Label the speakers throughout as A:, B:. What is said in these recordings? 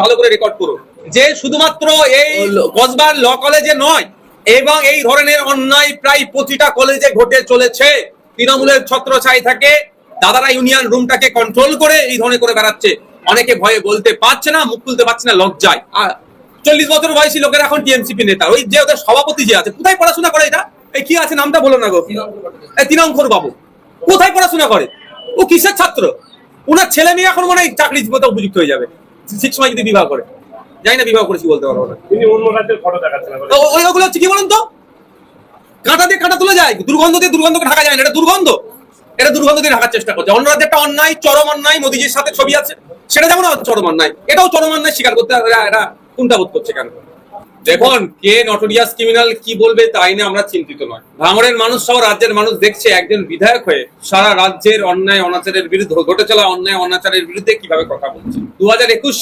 A: ভালো করে রেকর্ড করো। যে শুধুমাত্র এই কসবার ল কলেজে নয় এবং এই ধরনের অন্যায় প্রায় প্রতিটা কলেজে ঘটে চলেছে। তৃণমূলের ছত্র ছাই থাকে দাদারা ইউনিয়ন রুমটাকে কন্ট্রোল করে এই ধরনের করে বেড়াচ্ছে। অনেকে ভয়ে বলতে পারছে না মুখ খুলতে পারছে না লজ্জায়। আর চল্লিশ বছর বয়সী লোকের এখন টিএমসিপি নেতা। ওই যে ওদের সভাপতি যে আছে কোথায় পড়াশোনা করে এটা? এই কি আছে নামটা বলো না গো। এই তিনঙ্কর বাবু। কোথায় পড়াশোনা করে? ও কিসের ছাত্র? ওনার ছেলে মেয়ে এখন মনে হয় চাকরি উপযুক্ত হয়ে যাবে। ঠিক সময় যদি বিবাহ করে। জানি না বিবাহ করেছি বলতে পারব না। হচ্ছে কি বলুন তো? কাঁটা দিয়ে কাঁটা তুলে যায় দুর্গন্ধ দিয়ে দুর্গন্ধকে ঢাকা যায় না এটা দুর্গন্ধ। এটা দুর্গন্ধ দিয়ে ঢাকার চেষ্টা করছে। অন্য রাজ্যে একটা অন্যায় চরম অন্যায় মোদিজির সাথে ছবি আছে। সেটা যেমন চরম অন্যায় এটাও চরম অন্যায় স্বীকার করতে হবে। এরা- এরা কোনটা বোধ করছে কেন? দেখুন, কে নটোরিয়াস ক্রিমিনাল কি বলবে তাই নিয়ে আমরা চিন্তিত নয়। ভাঙড়ের মানুষ সহ রাজ্যের মানুষ দেখছে একজন বিধায়ক হয়ে সারা রাজ্যের অন্যায়, অনাচারের বিরুদ্ধে, ঘটে চলা অন্যায়, অনাচারের বিরুদ্ধে কীভাবে কথা বলছে? দু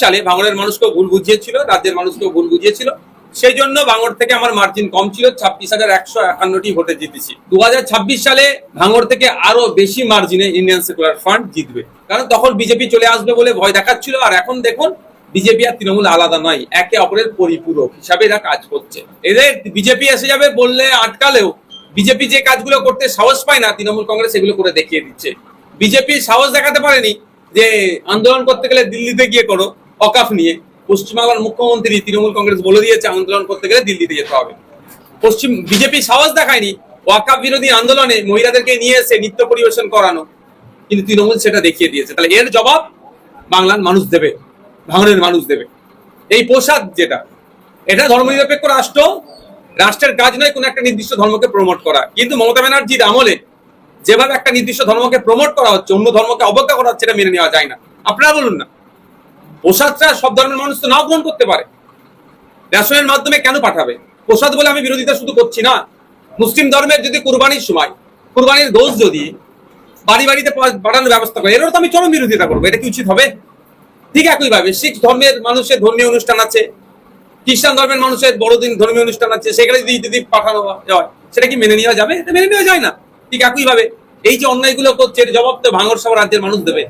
A: সালে ভাঙড়ের মানুষকেও ভুল বুঝিয়েছিল, রাজ্যের মানুষকেও ভুল বুঝিয়েছিল। সেই জন্য ভাঙড় থেকে আমার মার্জিন কম ছিল, ছাব্বিশ হাজার একশো একান্নটি ভোটে জিতেছি। দু হাজার ছাব্বিশ সালে ভাঙড় থেকে আরও বেশি মার্জিনে ইন্ডিয়ান সেকুলার ফান্ড জিতবে। কারণ তখন বিজেপি চলে আসবে বলে ভয় দেখাচ্ছিল, আর এখন দেখুন বিজেপি আর তৃণমূল আলাদা নয়, একে অপরের পরিপূরক হিসাবে এরা কাজ করছে। এদের বিজেপি এসে যাবে বললে আটকালেও বিজেপি যে কাজগুলো করতে সাহস পায় না, তৃণমূল কংগ্রেস এগুলো করে দেখিয়ে দিচ্ছে। বিজেপি সাহস দেখাতে পারেনি যে আন্দোলন করতে গেলে দিল্লিতে গিয়ে করো, অকাফ নিয়ে। পশ্চিমবাংলার মুখ্যমন্ত্রী তৃণমূল কংগ্রেস বলে দিয়েছে, আন্দোলন করতে গেলে দিল্লিতে যেতে হবে। পশ্চিম, বিজেপি সাহস দেখায়নি, ওয়াকাফ বিরোধী আন্দোলনে মহিলাদেরকে নিয়ে এসে নৃত্য পরিবেশন করানো। কিন্তু তৃণমূল সেটা দেখিয়ে দিয়েছে। তাহলে এর জবাব বাংলার মানুষ দেবে। ভাঙনের মানুষ দেবে। এই প্রসাদ যেটা, এটা ধর্মনিরপেক্ষ রাষ্ট্র, রাষ্ট্রের কাজ নয় কোনো একটা নির্দিষ্ট ধর্মকে প্রমোট করা। কিন্তু মমতা ব্যানার্জির আমলে যেভাবে একটা নির্দিষ্ট ধর্মকে প্রমোট করা হচ্ছে, অন্য ধর্মকে অবজ্ঞা করা হচ্ছে, এটা মেনে নেওয়া যায় না। আপনারা বলুন না প্রসাদটা সব ধর্মের মানুষ তো নাও গ্রহণ করতে পারে। রেশনের মাধ্যমে কেন পাঠাবে? প্রসাদ বলে আমি বিরোধিতা শুধু করছি না। মুসলিম ধর্মের যদি কুরবানির সময়, কুরবানির দোষ যদি বাড়ি বাড়িতে পাঠানোর ব্যবস্থা করে, এরও তো আমি চরম বিরোধিতা করব, এটা কি উচিত হবে? ঠিক একইভাবে শিখ ধর্মের মানুষের ধর্মীয় অনুষ্ঠান আছে খ্রিস্টান ধর্মের মানুষের বড়দিন ধর্মীয় অনুষ্ঠান আছে সেখানে যদি যদি পাঠানো হয় সেটা কি মেনে নেওয়া যাবে? এটা মেনে নেওয়া যায় না। ঠিক একইভাবে এই যে অন্যায়গুলো করছে এর জবাব তো ভাঙর সব রাজ্যের মানুষ দেবে।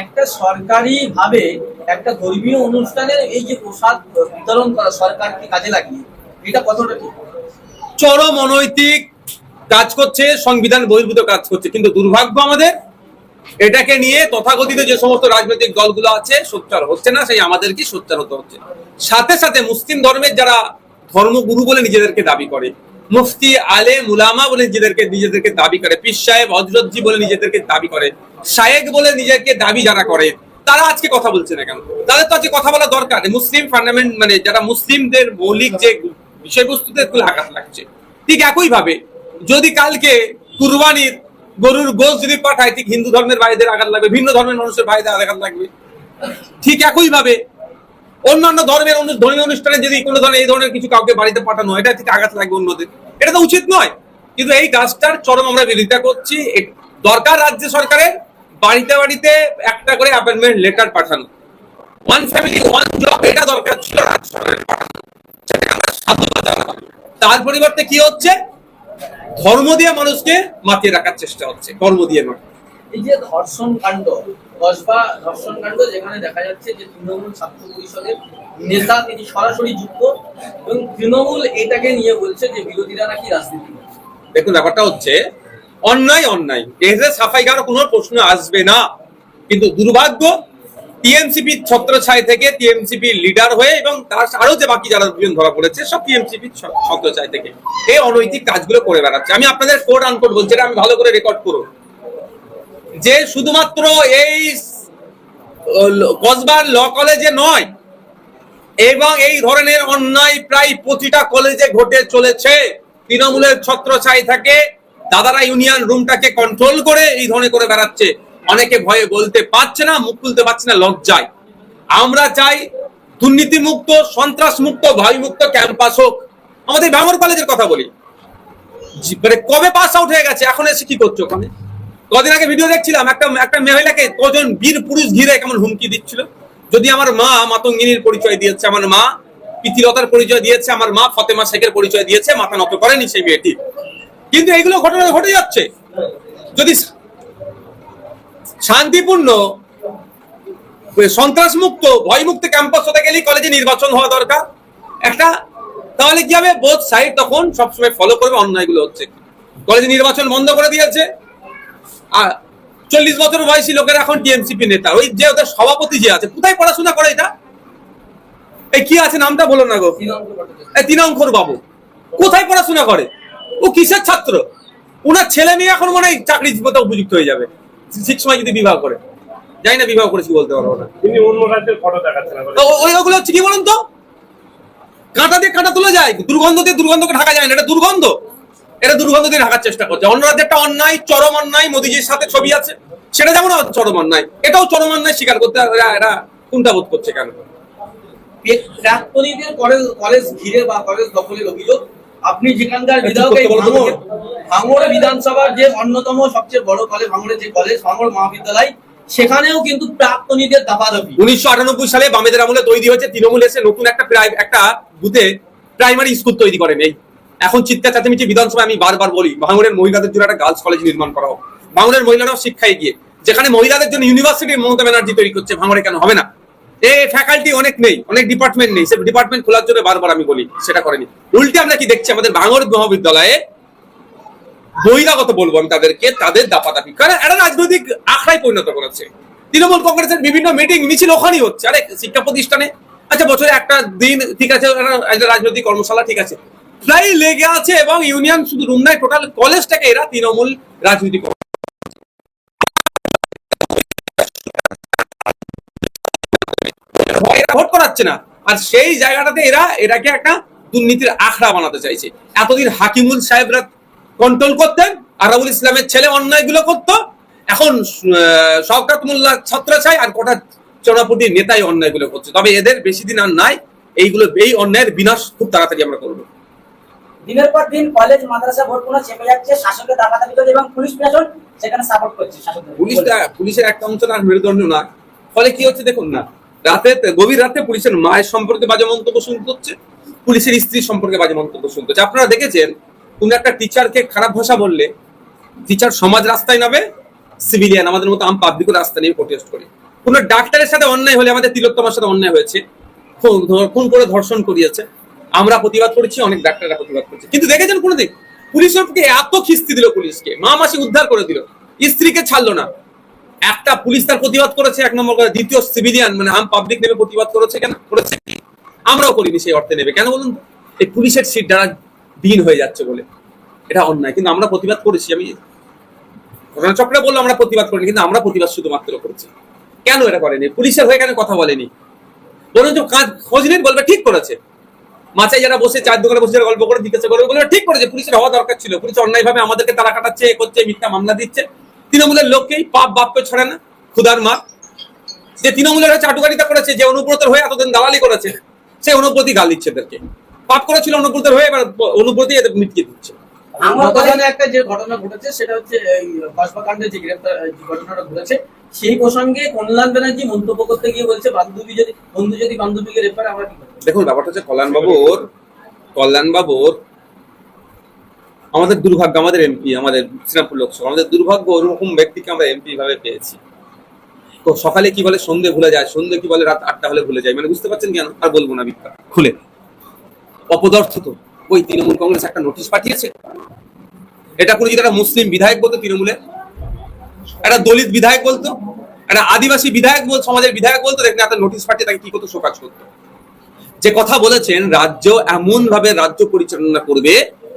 B: একটা সরকারি ভাবে একটা ধর্মীয় অনুষ্ঠানের এই যে প্রসাদ বিতরণ করা সরকারকে কাজে লাগিয়ে এটা কতটা ঠিক?
A: চরম অনৈতিক কাজ করছে সংবিধান বহির্ভূত কাজ করছে কিন্তু দুর্ভাগ্য আমাদের এটাকে নিয়ে তথাকথিত যে সমস্ত রাজনৈতিক দলগুলো আছে, সোচ্চার হচ্ছে না, সেই আমাদেরকে সোচ্চার হতে হচ্ছে। সাথে সাথে মুসলিম ধর্মের যারা ধর্মগুরু বলে নিজেদেরকে দাবি করে, মুফতি, আলে, মুলামা বলে নিজেদেরকে নিজেদেরকে দাবি করে, পীর সাহেব, হজরতজি বলে নিজেদেরকে দাবি করে, শায়েক বলে নিজেকে দাবি যারা করে, তারা আজকে কথা বলছে না কেন? তাদের তো আজকে কথা বলা দরকার। মুসলিম ফান্ডামেন্ট মানে যারা মুসলিমদের মৌলিক যে বিষয়বস্তুতে আঘাত লাগছে। ঠিক একই ভাবে যদি কালকে কুরবানির গরুর গোশ যদি পাঠায় ঠিক হিন্দু ধর্মের ভাইদের আঘাত লাগবে ভিন্ন ধর্মের মানুষের ভাইদের আঘাত লাগবে। ঠিক একই ভাবে অন্যান্য ধর্মের ধর্মীয় অনুষ্ঠানে যদি কোনো ধরনের এই ধরনের কিছু কাউকে বাড়িতে পাঠানো হয়, এটা ঠিক আঘাত লাগবে অন্যদের। এটা তো উচিত নয়। কিন্তু এই কাজটার চরম আমরা বিরোধিতা করছি। দরকার রাজ্য সরকারের বাড়িতে বাড়িতে একটা করে অ্যাপয়েন্টমেন্ট লেটার পাঠানো। ওয়ান ফ্যামিলি ওয়ান জব এটা দরকার ছিল রাজ্য সরকারের পাঠানো। তার পরিবর্তে কি হচ্ছে? ধর্ম দিয়ে মানুষকে মাতিয়ে রাখার চেষ্টা হচ্ছে কর্ম দিয়ে নয়।
B: এই যে ধর্ষণ কাণ্ড কসবা ধর্ষণ কাণ্ড যেখানে দেখা যাচ্ছে যে তৃণমূল ছাত্র পরিষদের নেতা তিনি সরাসরি যুক্ত এবং তৃণমূল এটাকে নিয়ে বলছে যে বিরোধীরা নাকি রাজনীতি
A: দেখুন ব্যাপারটা হচ্ছে অন্যায় অন্যায়। সাফাই গারো কোনো প্রশ্ন আসবে না। কিন্তু দুর্ভাগ্য টিএমসিপি ছত্রছায় থেকে টিএমসিপি লিডার হয়ে এবং তার আরও যে বাকি যারা দুজন ধরা পড়েছে, সব টিএমসিপি ছত্রছায় থেকে। এই অনৈতিক কাজগুলো করে বেড়াচ্ছে। আমি আপনাদের কোড আনকোড বলছি আমি ভালো করে রেকর্ড করো যে শুধুমাত্র এই কসবার ল কলেজে নয়, এবং এই ধরনের অন্যায় প্রায় প্রতিটা কলেজে ঘটে চলেছে। তৃণমূলের ছত্রছাই থাকে দাদারা ইউনিয়ন রুমটাকে কন্ট্রোল করে এই ধরনের করে বেড়াচ্ছে। অনেকে ভয়ে বলতে পারছে না, মুখ খুলতে পারছে না, লজ্জায়। আমরা চাই সন্ত্রাস মুক্ত ভয় মুক্ত ক্যাম্পাস হোক। আমাদের ভাঙর কলেজের কথা বলি। মানে কবে পাস আউট হয়ে গেছে? এখন এসে কি করছ ওখানে? কদিন আগে ভিডিও দেখছিলাম, একটা একটা মহিলাকে কজন বীর পুরুষ ঘিরে কেমন হুমকি দিচ্ছিল। যদি আমার মা মাতঙ্গিনীর পরিচয় দিয়েছে, আমার মা পিতিলতার পরিচয় দিয়েছে, আমার মা ফতেমা শেখের পরিচয় দিয়েছে, মাথা নত করেনি সেই মেয়েটি। কিন্তু এইগুলো ঘটনা ঘটে যাচ্ছে। যদি শান্তিপূর্ণ সন্ত্রাস মুক্ত ভয় মুক্ত ক্যাম্পাস হতে গেলেই কলেজে নির্বাচন হওয়া দরকার। একটা, তাহলে কি হবে? বোধ সাইড তখন সবসময় ফলো করবে, অন্যায়গুলো হচ্ছে। কলেজে নির্বাচন বন্ধ করে দিয়েছে। আর চল্লিশ বছর বয়সী লোকের এখন টিএমসিপি নেতা। ওই যে ওদের সভাপতি যে আছে, কোথায় পড়াশোনা করে এটা? এই কি আছে? নামটা বলো না গো। তিনঙ্কর বাবু। কোথায় পড়াশোনা করে? ও কিসের ছাত্র? ওনার ছেলে মেয়ে এখন মনে হয় চাকরি উপযুক্ত হয়ে যাবে। ঠিক সময় যদি বিবাহ করে। জানি না বিবাহ করেছি বলতে পারব না।
C: তিনি অন্য রাজ্যের ফটো দেখাচ্ছেন আবার।
A: তো ও- ওই ওগুলো হচ্ছে কি বলুন তো? কাঁটা দিয়ে কাঁটা তুলে যায় দুর্গন্ধ দিয়ে দুর্গন্ধকে ঢাকা যায় না এটা দুর্গন্ধ। এটা দুর্গন্ধ দিয়ে ঢাকার চেষ্টা করছে। অন্য রাজ্যে একটা অন্যায় চরম অন্যায় মোদিজির সাথে ছবি আছে। সেটা যেমন চরম অন্যায় এটাও চরম অন্যায় স্বীকার করতে এরা এরা কোনটা বোধ করছে কেন?
B: প্রাক্তনীদের কলেজ কলেজ ঘিরে বা কলেজ দখলের অভিযোগ আপনি যেখানকার বিধায়ক ভাঙড় ভাঙড় বিধানসভার যে অন্যতম সবচেয়ে বড় কলেজ ভাঙড়ের যে কলেজ ভাঙড় মহাবিদ্যালয় সেখানেও কিন্তু প্রাক্তনীদের দাপাদাপি।
A: উনিশশো আটানব্বই সালে বামেদের আমলে তৈরি হয়েছে তৃণমূল এসে নতুন একটা প্রাই- একটা বুথে প্রাইমারি স্কুল তৈরি করেন এই। এখন চিৎকার চাচামিচি বিধানসভায় আমি বারবার বলি ভাঙড়ের মহিলাদের জন্য একটা গার্লস কলেজ নির্মাণ করা হোক। ভাঙড়ের মহিলারাও শিক্ষায় গিয়ে যেখানে মহিলাদের জন্য ইউনিভার্সিটি মমতা ব্যানার্জি তৈরি করছে ভাঙড়ে কেন হবে না? এ ফ্যাকাল্টি অনেক নেই, অনেক ডিপার্টমেন্ট নেই, সে ডিপার্টমেন্ট খোলার জন্য বারবার আমি বলি, সেটা করেনি। উল্টে আমরা কি দেখছি, আমাদের ভাঙড় মহাবিদ্যালয়ে বহিরাগত বলব আমি তাদেরকে, তাদের দাপাদাপি। কারণ একটা রাজনৈতিক আখড়ায় পরিণত করেছে। তৃণমূল কংগ্রেসের বিভিন্ন মিটিং মিছিল ওখানেই হচ্ছে। আরে, শিক্ষা প্রতিষ্ঠানে? আচ্ছা বছরে একটা দিন ঠিক আছে রাজনৈতিক কর্মশালা ঠিক আছে। প্রায় লেগে আছে এবং ইউনিয়ন শুধু রুম নাই টোটাল কলেজটাকে এরা তৃণমূল রাজনীতি করাচ্ছে না। আর সেই জায়গাটাতে এরা এটাকে একটা দুর্নীতির আখড়া বানাতে চাইছে। এতদিন হাকিমুল সাহেবরা কন্ট্রোল করতেন আরাবুল ইসলামের ছেলে অন্যায়গুলো করতো। এখন শওকত মোল্লা ছত্র চাই আর কটা চড়াপটির নেতাই অন্যায়গুলো করছে। তবে এদের বেশি দিন আর নাই। এইগুলো এই অন্যায়ের বিনাশ খুব তাড়াতাড়ি আমরা করব।
D: দিনের পর দিন কলেজ মাদ্রাসা ভোট কোনো চেপে যাচ্ছে শাসকের দাপাদাপি করে এবং পুলিশ প্রশাসন সেখানে সাপোর্ট করছে শাসকদের।
A: পুলিশটা পুলিশের একটা অংশ না মেরুদণ্ড না। ফলে কি হচ্ছে দেখুন না রাতে গভীর রাতে পুলিশের মায়ের সম্পর্কে বাজে মন্তব্য শুনতে হচ্ছে, পুলিশের স্ত্রী সম্পর্কে বাজে মন্তব্য শুনতে হচ্ছে। আপনারা দেখেছেন, কোন একটা টিচারকে খারাপ ভাষা বললে টিচার সমাজ রাস্তায় নামে সিভিলিয়ান আমাদের মতো আম পাবলিক রাস্তা নিয়ে প্রোটেস্ট করে। কোন ডাক্তারের সাথে অন্যায় হলে আমাদের তিলোত্তমার সাথে অন্যায় হয়েছে খুন করে ধর্ষণ করিয়েছে, আমরা প্রতিবাদ করেছি, অনেক ডাক্তাররা প্রতিবাদ করেছে। কিন্তু দেখেছেন কোনোদিন প্রতি এত খিস্তি দিল পুলিশকে, মা মাসি উদ্ধার করে দিল, স্ত্রীকে ছাড়লো না। একটা পুলিশ তার প্রতিবাদ করেছে, এক নম্বর করে দ্বিতীয় সিভিলিয়ান মানে আম পাবলিক নেবে প্রতিবাদ করেছে কেন? করেছে আমরাও করিনি সেই অর্থে নেবে। কেন বলুন? এই পুলিশের সিট দ্বারা দিন হয়ে যাচ্ছে বলে। এটা অন্যায়, কিন্তু আমরা প্রতিবাদ করেছি। আমি ঘটনাচক্রে বলল আমরা প্রতিবাদ করিনি, কিন্তু আমরা প্রতিবাদ শুধুমাত্র করেছি। কেন এটা করেনি? পুলিশের হয়ে কেন কথা বলেনি? বলুন কাজ খোঁজ নিন, বলবে ঠিক করেছে। মাচায় যারা বসে চার দোকানে বসে গল্প করে জিজ্ঞাসা করে বলবে ঠিক করেছে। পুলিশের হওয়া দরকার ছিল। পুলিশ অন্যায় ভাবে আমাদেরকে তারা কাটাচ্ছে, এ করছে, মিথ্যা মামলা দিচ্ছে। তৃণমূলের লোককেই পাপ বাপকে ছড়ে না? ক্ষুধার মা যে তৃণমূলের চাটুকারিতা করেছে যে অনুব্রতের হয়ে এতদিন দালালি করেছে সে অনুব্রতি গাল দিচ্ছে এদেরকে। পাপ করেছিল অনুব্রতের হয়ে এবার অনুব্রতি এদের মিটকিয়ে দিচ্ছে।
D: আমার
B: গতকালে একটা যে ঘটনা ঘটেছে সেটা হচ্ছে এই কসবাকাণ্ডে যে গ্রেফতার যে ঘটনাটা ঘটেছে সেই প্রসঙ্গে কল্যাণ ব্যানার্জি মন্তব্য করতে গিয়ে বলছে বান্ধবী যদি বন্ধু যদি বান্ধবীকে রেফার আমরা কি
A: দেখুন ব্যাপারটা হচ্ছে কল্যাণবাবুর কল্যাণবাবুর আমাদের দুর্ভাগ্য, আমাদের এমপি আমাদের শ্রীরামপুর লোকসভা, আমাদের দুর্ভাগ্য ওরকম ব্যক্তিকে আমরা এমপি ভাবে পেয়েছি। তো সকালে কি বলে সন্ধে ভুলে যায়, সন্ধে কি বলে রাত আটটা হলে ভুলে যায় মানে বুঝতে পারছেন কেন আর বলব না বিজ্ঞা খুলে। অপদর্থ তো। ওই তৃণমূল কংগ্রেস একটা নোটিশ পাঠিয়েছে। এটা কোনো যদি একটা মুসলিম বিধায়ক বলতো তৃণমূলের একটা দলিত বিধায়ক বলতো, একটা আদিবাসী বিধায়ক বল, সমাজের বিধায়ক বলতো, দেখেন একটা নোটিশ পাঠিয়ে তাকে কি করতো, শোকাজ করতো। যে কথা বলেছেন, রাজ্য এমন ভাবে রাজ্য পরিচালনা করবে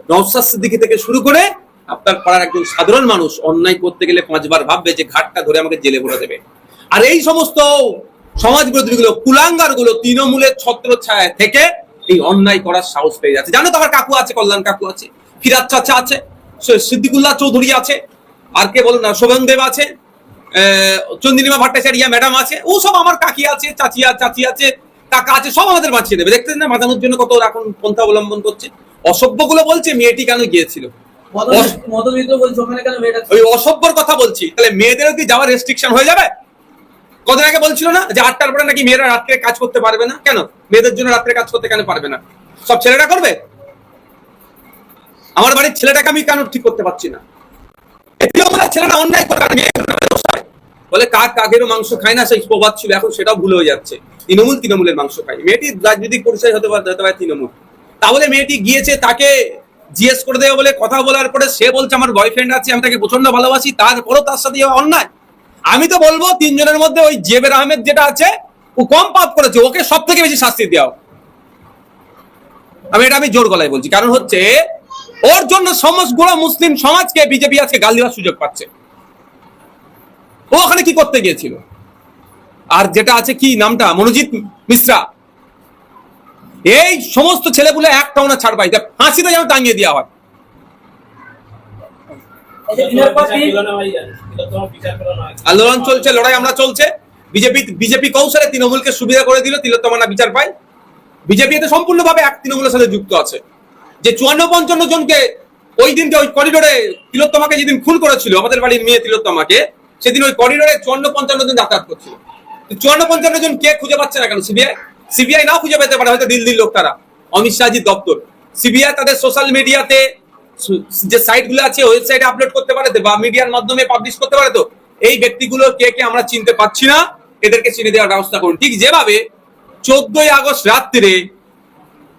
A: নওশাদ সিদ্দিকী থেকে শুরু করে আপনার পাড়ার একজন সাধারণ মানুষ অন্যায় করতে গেলে পাঁচবার ভাববে যে ঘাটটা ধরে আমাকে জেলে ভরে দেবে। আর এই সমস্ত সমাজ বিরোধী গুলো কুলাঙ্গারগুলো তৃণমূলের ছত্র ছায়া থেকে এই অন্যায় করার সাহস পেয়ে যাচ্ছে। জানো তো আমার কাকু আছে কল্যাণ কাকু আছে ফিরাজ চাচা আছে সিদ্দিকুল্লাহ চৌধুরী আছে আর কে বলুন না শোভন দেব আছে আহ, চন্দ্রিমা ভট্টাচার্য ম্যাডাম আছে ও সব আমার কাকি আছে চাচি চাচি আছে কাকা আছে সব আমাদের বাঁচিয়ে দেবে। দেখতেন না বাঁচানোর জন্য কত এখন পন্থা অবলম্বন করছে? অসভ্যগুলো বলছে মেয়েটি কেন গিয়েছিল? ওই অসভ্যর কথা বলছি। তাহলে মেয়েদেরও কি যাওয়ার রেস্ট্রিকশন হয়ে যাবে? কদিন আগে বলছিল না যে আটটার পরে নাকি মেয়েরা রাত্রে কাজ করতে পারবে না? কেন? মেয়েদের জন্য রাত্রে কাজ করতে কেন পারবে না? সব ছেলেরা করবে? আমার বাড়ির ছেলেটাকে আমি কেন ঠিক করতে পারছি না? ছেলেটা অন্যায় করে? বলে কাক কাকেরও মাংস খায় না সেই প্রবাদ ছিল। এখন সেটাও ভুল হয়ে যাচ্ছে। তৃণমূল তৃণমূলের মাংস খায়। মেয়েটি রাজনৈতিক পরিচয় হতে পারে হতে পারে তৃণমূল। তাহলে মেয়েটি গিয়েছে, তাকে জিজ্ঞেস করে দেবে বলে কথা বলার পরে সে বলছে, আমার বয়ফ্রেন্ড আছে, আমি তাকে প্রচণ্ড ভালোবাসি, তারপরও তার সাথে অন্যায়। আমি তো বলব, তিনজনের মধ্যে ওই জেবের আহমেদ যেটা আছে, ও কম পাপ করেছে, ওকে সব থেকে বেশি শাস্তি দেওয়া। আমি এটা আমি জোর গলায় বলছি, কারণ হচ্ছে ওর জন্য সমস্ত মুসলিম সমাজকে, বিজেপি আজকে গাল দেওয়ার সুযোগ পাচ্ছে। ও ওখানে কি করতে গিয়েছিল? আর যেটা আছে কি, নামটা? মনোজিৎ মিশ্রা। এই সমস্ত ছেলেগুলো একটাও না ছাড় পাই তা ফাঁসিতে যেন টাঙিয়ে দেওয়া হয়।
D: দিন
A: আন্দোলন চলছে লড়াই আমরা চলছে। বিজেপি বিজেপি কৌশলে তৃণমূলকে সুবিধা করে দিল তিলোত্তমা না বিচার পায়। বিজেপি এতে সম্পূর্ণভাবে এক তৃণমূলের সাথে যুক্ত আছে। যে চুয়ান্ন পঞ্চান্ন জনকে ওই দিনকে ওই করিডোরে তিলোত্তমাকে যেদিন খুন করেছিল আমাদের বাড়ির মেয়ে তিলোত্তমাকে সেদিন ওই করিডোরে চুয়ান্ন পঞ্চান্ন জন যাতায়াত করছিল। চুয়ান্ন পঞ্চান্ন জন কে খুঁজে পাচ্ছে না কেন সিবিআই? সিবিআই নাও খুঁজে পেতে পারে, হয়তো দিল দিল লোক তারা অমিত শাহজির দপ্তর। সিবিআই তাদের সোশ্যাল মিডিয়াতে যে সাইটগুলো আছে ওয়েবসাইটে আপলোড করতে পারে তো, বা মিডিয়ার মাধ্যমে পাবলিশ করতে পারে তো, এই ব্যক্তিগুলো কে কে আমরা চিনতে পারছি না, এদেরকে চিনে দেওয়ার ব্যবস্থা করুন। ঠিক যেভাবে চোদ্দই আগস্ট রাত্রে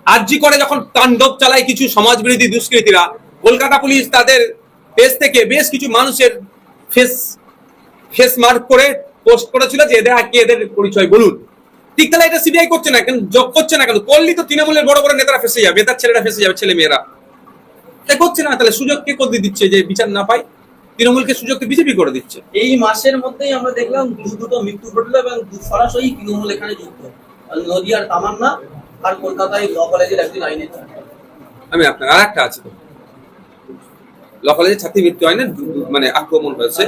A: আরজি করে যখন তাণ্ডব চালায় কিছু সমাজবিরোধী দুষ্কৃতীরা, কলকাতা পুলিশ তাদের পেজ থেকে বেশ কিছু মানুষের ফেস ফেস মার্ক করে পোস্ট করেছিল যে এদের কে এদের পরিচয় বলুন। ঠিক তাহলে এটা সিবিআই করছে না কেন? যোগ করছে না কেন? করলি তো তৃণমূলের বড় বড় নেতারা ফেসে যাবে তার ছেলেরা ফেসে যাবে ছেলে মেয়েরা তাই করছে না তাহলে সুযোগ কে করে দিচ্ছে যে বিচার না পায়? তৃণমূলকে সুযোগকে বিজেপি করে দিচ্ছে।
B: এই মাসের মধ্যেই আমরা দেখলাম দু দুটো মৃত্যু ঘটলো এবং সরাসরি তৃণমূল এখানে যুক্ত। নদিয়ার তামান্না আর কলকাতায় ল কলেজের একজন ছাত্র।
A: আমি আপনার আর একটা আছে তো। ল কলেজের ছাত্রী মৃত্যু হয় না? মানে আক্রমণ হয়েছে।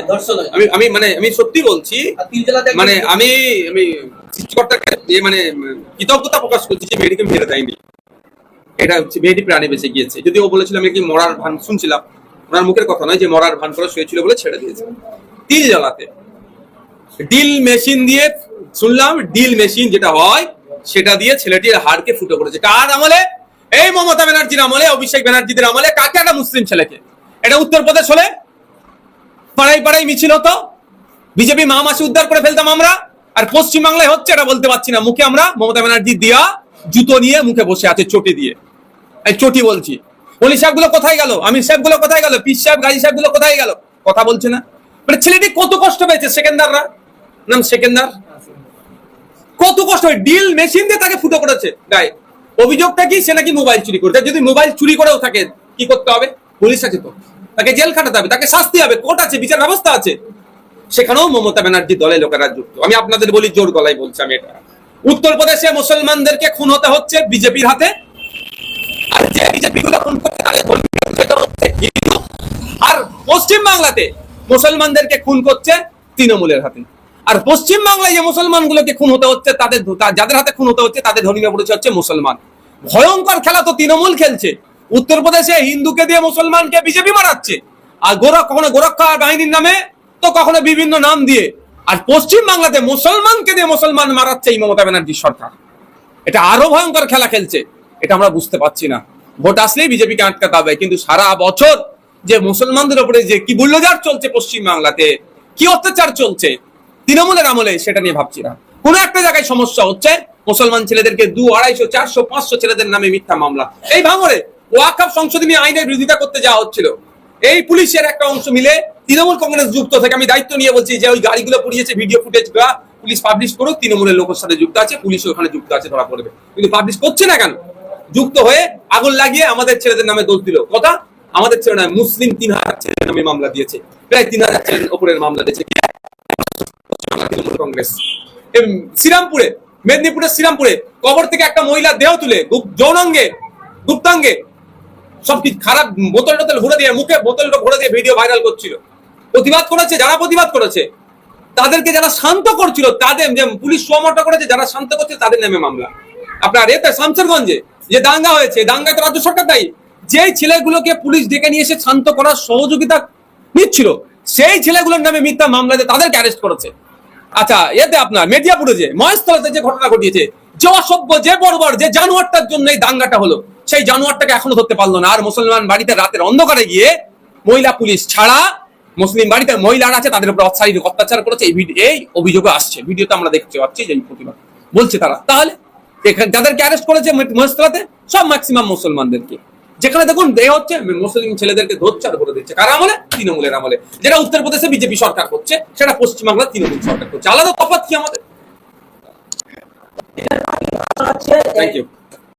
A: আমি আমি মানে আমি সত্যি বলছি মানে আমি আমি মানে কৃতজ্ঞতা প্রকাশ যে মেয়েটিকে মেরে দেয়নি। এটা হচ্ছে মেয়েটি প্রাণে বেঁচে গিয়েছে। আমি কি মরার ভান শুনছিলাম। ওনার মুখের কথা নয় যে মরার ভান শুয়েছিল বলে ছেড়ে দিয়েছে। তিল জ্বালাতে। ডিল মেশিন দিয়ে, শুনলাম, ডিল মেশিন যেটা হয়, সেটা দিয়ে ছেলেটির হাড়কে ফুটো করেছে। কার আমলে? এই মমতা ব্যানার্জির আমলে, অভিষেক ব্যানার্জিদের আমলে। কাকে? একটা মুসলিম ছেলেকে। এটা উত্তরপ্রদেশ হলে। পাড়াই পাড়াই মিছিল হতো। বিজেপি মা উদ্ধার করে ফেলতাম আমরা। আর পশ্চিম বাংলায় হচ্ছে এটা বলতে পারছি না। মুখে আমরা মমতা ব্যানার্জি দিয়া জুতো নিয়ে মুখে বসে আছে চটি দিয়ে। এই চটি বলছি। অলি সাহেবগুলো কোথায় গেল? আমির সাহেবগুলো কোথায় গেল? পিস সাহেব, গাজী সাহেবগুলো কোথায় গেল? কথা বলছে না। মানে ছেলেটি কত কষ্ট পেয়েছে, সেকেন্দাররা? নাম সেকেন্দার? কত কষ্ট হয়। ডিল মেশিন দিয়ে তাকে ফুটো করেছে গায়ে। অভিযোগটা কি, সে নাকি মোবাইল চুরি করেছে? যদি মোবাইল চুরি করেও থাকে, কি করতে হবে? পুলিশ আছে তো। তাকে জেল খাটাতে হবে, তাকে শাস্তি হবে, কোর্ট আছে, বিচার ব্যবস্থা আছে। সেখানেও মমতা ব্যানার্জি দলে লোকেরা যুক্ত। আমি আপনাদের বলি জোর গলায় বলছি আমি এটা। উত্তরপ্রদেশে মুসলমানদেরকে খুন হতে হচ্ছে বিজেপির হাতে। আর যে বিজেপি গুলো খুন করছে তাদের হিন্দু। আর পশ্চিম বাংলাতে মুসলমানদেরকে খুন করছে তৃণমূলের হাতে। আর পশ্চিম বাংলায় যে মুসলমান গুলোকে খুন হতে হচ্ছে তাদের যাদের হাতে খুন হতে হচ্ছে তাদের ধর্মীয় পরিচয় হচ্ছে মুসলমান। ভয়ঙ্কর খেলা তো তৃণমূল খেলছে। উত্তরপ্রদেশে হিন্দুকে দিয়ে মুসলমানকে বিজেপি মারাচ্ছে। আর গোরখ কখনো গোরক্ষা বাহিনীর নামে তো কখনো বিভিন্ন নাম দিয়ে। আর পশ্চিম বাংলাতে মুসলমানকে দিয়ে মুসলমান মারাচ্ছে এই মমতা ব্যানার্জির সরকার। এটা আরও ভয়ঙ্কর খেলা খেলছে, এটা আমরা বুঝতে পারছি না। ভোট আসলেই বিজেপিকে আটকাতে হবে, কিন্তু সারা বছর যে মুসলমানদের উপরে যে কি বুল্লজার চলছে পশ্চিম বাংলাতে, কি অত্যাচার চলছে, তৃণমূলের আমলে সেটা নিয়ে ভাবছি না। কোন একটা জায়গায় সমস্যা হচ্ছে, মুসলমান ছেলেদেরকে দু আড়াইশো, চারশো, পাঁচশো ছেলেদের নামে মিথ্যা মামলা। এই ভাঙরে ওয়াকাফ সংশোধনী আইনের বিরোধিতা করতে যাওয়া হচ্ছিল। এই পুলিশের একটা অংশ মিলে তৃণমূল কংগ্রেস যুক্ত থেকে আমি দায়িত্ব নিয়ে বলছি যে ওই গাড়িগুলো পুড়িয়েছে ভিডিও ফুটেজগুলা পুলিশ পাবলিশ করুক, তৃণমূলের লোকের সাথে যুক্ত আছে পুলিশ ওখানে যুক্ত আছে, ধরা পড়বে। কিন্তু পাবলিশ করছে না কেন? যুক্ত হয়ে আগুন লাগিয়ে আমাদের ছেলেদের নামে দোষ দিল। কথা? আমাদের ছেলে নয়, মুসলিম তিন হাজার ছেলের নামে মামলা দিয়েছে। প্রায় তিন হাজার ছেলের ওপরের মামলা দিয়েছে। তৃণমূল কংগ্রেস। শ্রীরামপুরে মেদিনীপুরের শ্রীরামপুরে কবর থেকে একটা মহিলা দেহ তুলে যৌনাঙ্গে, গুপ্তাঙ্গে সব খারাপ বোতল টোতল ঘুরে দিয়ে, মুখে বোতল ভরে দিয়ে ভিডিও ভাইরাল করছিল। প্রতিবাদ করেছে, যারা প্রতিবাদ করেছে, তাদেরকে যারা শান্ত করছিল, তাদের যে পুলিশ সোয়ামটা করেছে, যারা শান্ত করছে, তাদের নামে মামলা। আপনার এতে শামসেরগঞ্জে যে দাঙ্গা হয়েছে দাঙ্গা তো রাজ্য সরকার দায়ী। যেই ছেলেগুলোকে পুলিশ ডেকে নিয়ে এসে শান্ত করার সহযোগিতা নিচ্ছিল, সেই ছেলেগুলোর নামে মিথ্যা মামলা দিয়ে তাদেরকে অ্যারেস্ট করেছে। আচ্ছা এতে আপনার মেদিয়াপুরে যে, মহেশতলাতে যে ঘটনা ঘটিয়েছে, যে অসভ্য, যে বর্বর যে জানুয়ারটার জন্য এই দাঙ্গাটা হলো, সেই জানুয়ারটাকে এখনও ধরতে পারল না। আর মুসলমান বাড়িতে রাতের অন্ধকারে গিয়ে মহিলা পুলিশ ছাড়া মুসলিম বাড়িতে মহিলারা আছে, তাদের উপর অশারীরিক অত্যাচার করেছে, এই এই অভিযোগ আসছে। ভিডিওতে আমরা দেখতে পাচ্ছি যে প্রতিবাদ বলছে তারা। তাহলে যাদেরকে অ্যারেস্ট করেছে মহেশতলাতে, সব ম্যাক্সিমাম মুসলমানদেরকে। যেখানে দেখুন, এ হচ্ছে মুসলিম ছেলেদেরকে ধোচ্চার করে দিচ্ছে। কার আমলে? তৃণমূলের আমলে। যেটা উত্তরপ্রদেশে বিজেপি সরকার করছে, সেটা পশ্চিমবাংলার তৃণমূল সরকার করছে। আলাদা তফাৎ কি আমাদের? Thank you